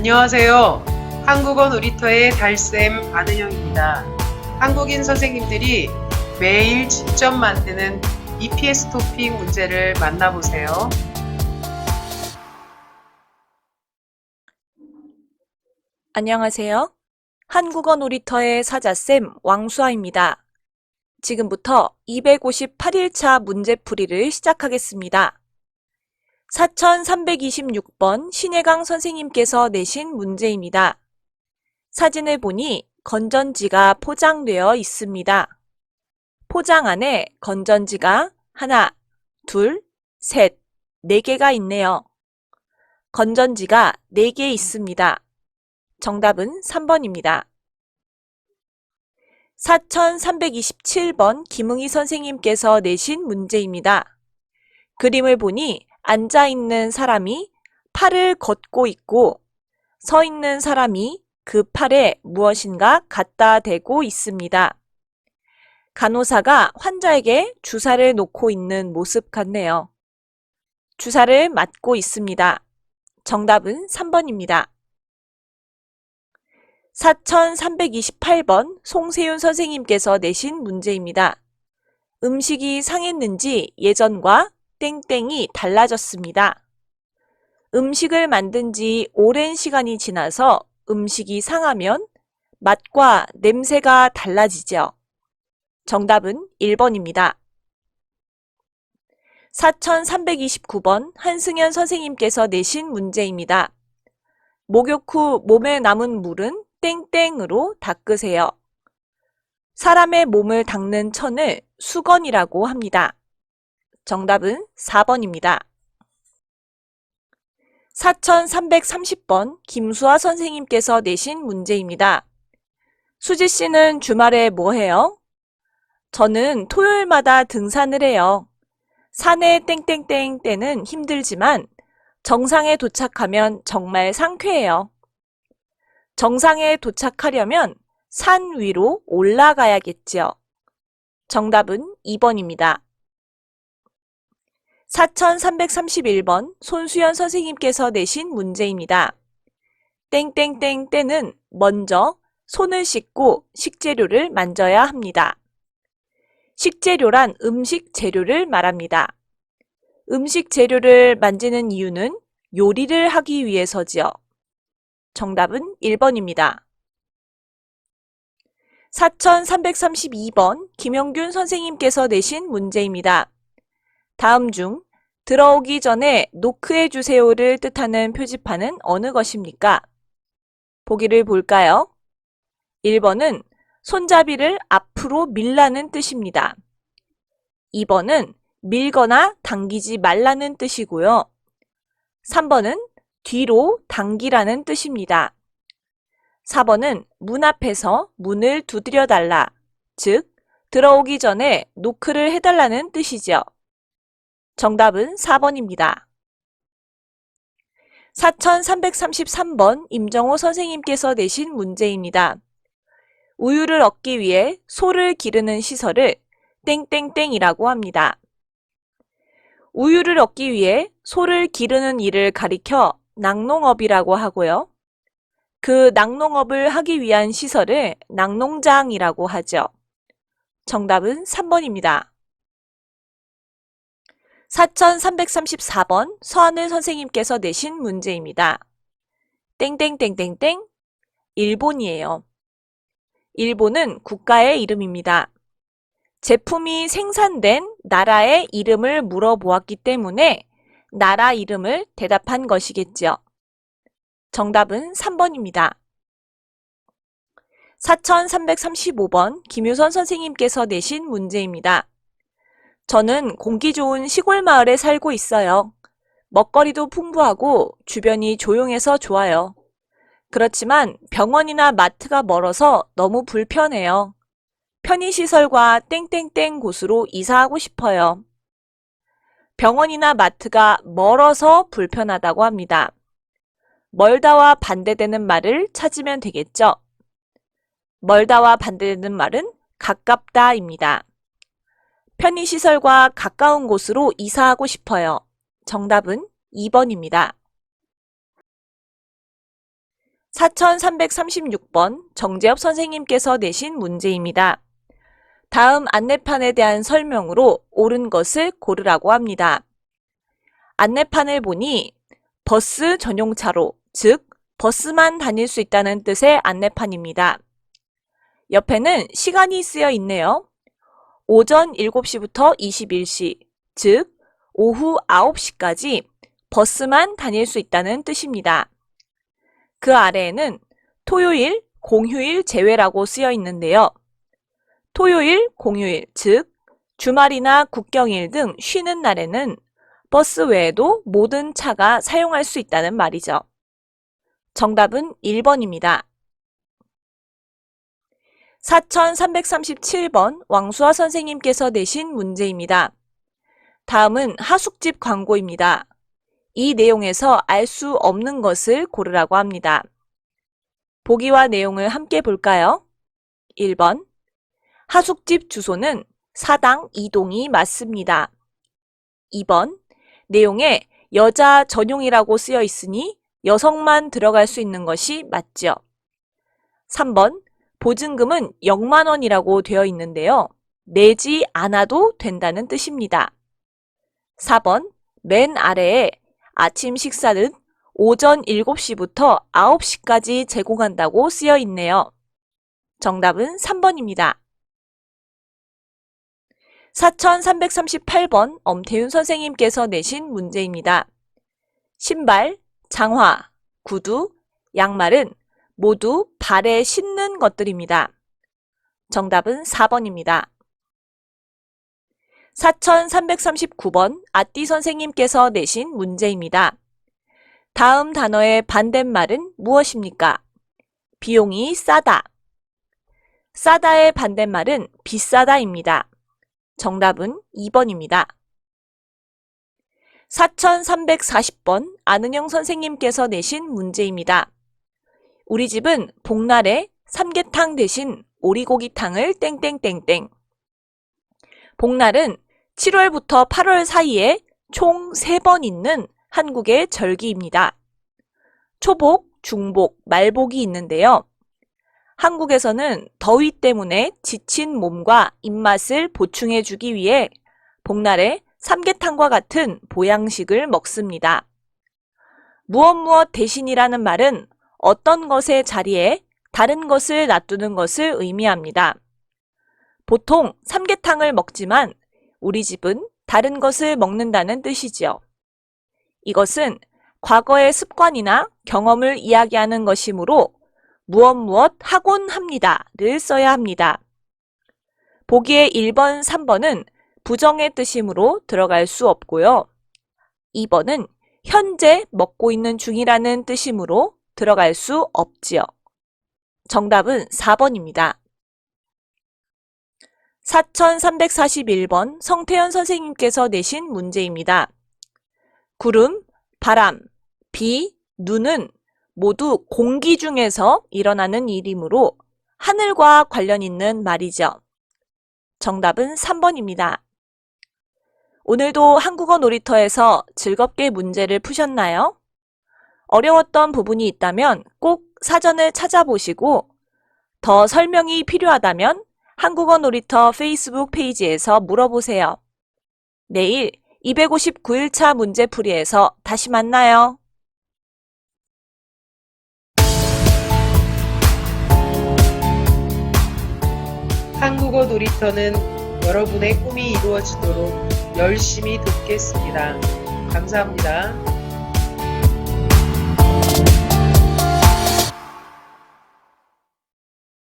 안녕하세요. 한국어 놀이터의 달쌤 안은영입니다. 한국인 선생님들이 매일 직접 만드는 EPS 토픽 문제를 만나보세요. 안녕하세요. 한국어 놀이터의 사자쌤 왕수아입니다. 지금부터 258일차 문제풀이를 시작하겠습니다. 4326번 신혜강 선생님께서 내신 문제입니다. 사진을 보니 건전지가 포장되어 있습니다. 포장 안에 건전지가 하나, 둘, 셋, 네 개가 있네요. 건전지가 네 개 있습니다. 정답은 3번입니다. 4327번 김웅희 선생님께서 내신 문제입니다. 그림을 보니 앉아 있는 사람이 팔을 걷고 있고 서 있는 사람이 그 팔에 무엇인가 갖다 대고 있습니다. 간호사가 환자에게 주사를 놓고 있는 모습 같네요. 주사를 맞고 있습니다. 정답은 3번입니다. 4328번 송세윤 선생님께서 내신 문제입니다. 음식이 상했는지 예전과 땡땡이 달라졌습니다. 음식을 만든 지 오랜 시간이 지나서 음식이 상하면 맛과 냄새가 달라지죠. 정답은 1번입니다. 4329번 한승현 선생님께서 내신 문제입니다. 목욕 후 몸에 남은 물은 땡땡으로 닦으세요. 사람의 몸을 닦는 천을 수건이라고 합니다. 정답은 4번입니다. 4330번 김수아 선생님께서 내신 문제입니다. 수지 씨는 주말에 뭐 해요? 저는 토요일마다 등산을 해요. 산에 땡땡땡 때는 힘들지만 정상에 도착하면 정말 상쾌해요. 정상에 도착하려면 산 위로 올라가야겠지요. 정답은 2번입니다. 4331번 손수연 선생님께서 내신 문제입니다. 땡땡땡 때는 먼저 손을 씻고 식재료를 만져야 합니다. 식재료란 음식 재료를 말합니다. 음식 재료를 만지는 이유는 요리를 하기 위해서지요. 정답은 1번입니다. 4332번 김영균 선생님께서 내신 문제입니다. 다음 중 들어오기 전에 노크해 주세요를 뜻하는 표지판은 어느 것입니까? 보기를 볼까요? 1번은 손잡이를 앞으로 밀라는 뜻입니다. 2번은 밀거나 당기지 말라는 뜻이고요. 3번은 뒤로 당기라는 뜻입니다. 4번은 문 앞에서 문을 두드려 달라, 즉 들어오기 전에 노크를 해달라는 뜻이죠. 정답은 4번입니다. 4333번 임정호 선생님께서 내신 문제입니다. 우유를 얻기 위해 소를 기르는 시설을 땡땡땡이라고 합니다. 우유를 얻기 위해 소를 기르는 일을 가리켜 낙농업이라고 하고요. 그 낙농업을 하기 위한 시설을 낙농장이라고 하죠. 정답은 3번입니다. 4334번 서하늘 선생님께서 내신 문제입니다. 땡땡땡땡땡 일본이에요. 일본은 국가의 이름입니다. 제품이 생산된 나라의 이름을 물어보았기 때문에 나라 이름을 대답한 것이겠지요. 정답은 3번입니다. 4335번 김효선 선생님께서 내신 문제입니다. 저는 공기 좋은 시골 마을에 살고 있어요. 먹거리도 풍부하고 주변이 조용해서 좋아요. 그렇지만 병원이나 마트가 멀어서 너무 불편해요. 편의시설과 땡땡땡 곳으로 이사하고 싶어요. 병원이나 마트가 멀어서 불편하다고 합니다. 멀다와 반대되는 말을 찾으면 되겠죠. 멀다와 반대되는 말은 가깝다입니다. 편의시설과 가까운 곳으로 이사하고 싶어요. 정답은 2번입니다. 4336번 정재엽 선생님께서 내신 문제입니다. 다음 안내판에 대한 설명으로 옳은 것을 고르라고 합니다. 안내판을 보니 버스 전용차로, 즉 버스만 다닐 수 있다는 뜻의 안내판입니다. 옆에는 시간이 쓰여 있네요. 오전 7시부터 21시, 즉 오후 9시까지 버스만 다닐 수 있다는 뜻입니다. 그 아래에는 토요일, 공휴일 제외라고 쓰여 있는데요. 토요일, 공휴일, 즉 주말이나 국경일 등 쉬는 날에는 버스 외에도 모든 차가 사용할 수 있다는 말이죠. 정답은 1번입니다. 4337번 왕수아 선생님께서 내신 문제입니다. 다음은 하숙집 광고입니다. 이 내용에서 알 수 없는 것을 고르라고 합니다. 보기와 내용을 함께 볼까요? 1번. 하숙집 주소는 사당 이동이 맞습니다. 2번. 내용에 여자 전용이라고 쓰여 있으니 여성만 들어갈 수 있는 것이 맞죠. 3번. 보증금은 0만 원이라고 되어 있는데요. 내지 않아도 된다는 뜻입니다. 4번. 맨 아래에 아침 식사는 오전 7시부터 9시까지 제공한다고 쓰여 있네요. 정답은 3번입니다. 4338번 엄태윤 선생님께서 내신 문제입니다. 신발, 장화, 구두, 양말은 모두 발에 신는 것들입니다. 정답은 4번입니다. 4339번 아띠 선생님께서 내신 문제입니다. 다음 단어의 반대말은 무엇입니까? 비용이 싸다. 싸다의 반대말은 비싸다입니다. 정답은 2번입니다. 4340번 아는영 선생님께서 내신 문제입니다. 우리 집은 복날에 삼계탕 대신 오리고기탕을 땡땡땡땡. 복날은 7월부터 8월 사이에 총 3번 있는 한국의 절기입니다. 초복, 중복, 말복이 있는데요. 한국에서는 더위 때문에 지친 몸과 입맛을 보충해 주기 위해 복날에 삼계탕과 같은 보양식을 먹습니다. 무엇 무엇 대신이라는 말은 어떤 것의 자리에 다른 것을 놔두는 것을 의미합니다. 보통 삼계탕을 먹지만 우리 집은 다른 것을 먹는다는 뜻이지요. 이것은 과거의 습관이나 경험을 이야기하는 것이므로 무엇 무엇 하곤 합니다를 써야 합니다. 보기에 1번, 3번은 부정의 뜻이므로 들어갈 수 없고요. 2번은 현재 먹고 있는 중이라는 뜻이므로 들어갈 수 없지요. 정답은 4번입니다. 4341번 성태현 선생님께서 내신 문제입니다. 구름, 바람, 비, 눈은 모두 공기 중에서 일어나는 일이므로 하늘과 관련 있는 말이죠. 정답은 3번입니다. 오늘도 한국어 놀이터에서 즐겁게 문제를 푸셨나요? 어려웠던 부분이 있다면 꼭 사전을 찾아보시고 더 설명이 필요하다면 한국어 놀이터 페이스북 페이지에서 물어보세요. 내일 259일차 문제풀이에서 다시 만나요. 한국어 놀이터는 여러분의 꿈이 이루어지도록 열심히 돕겠습니다. 감사합니다.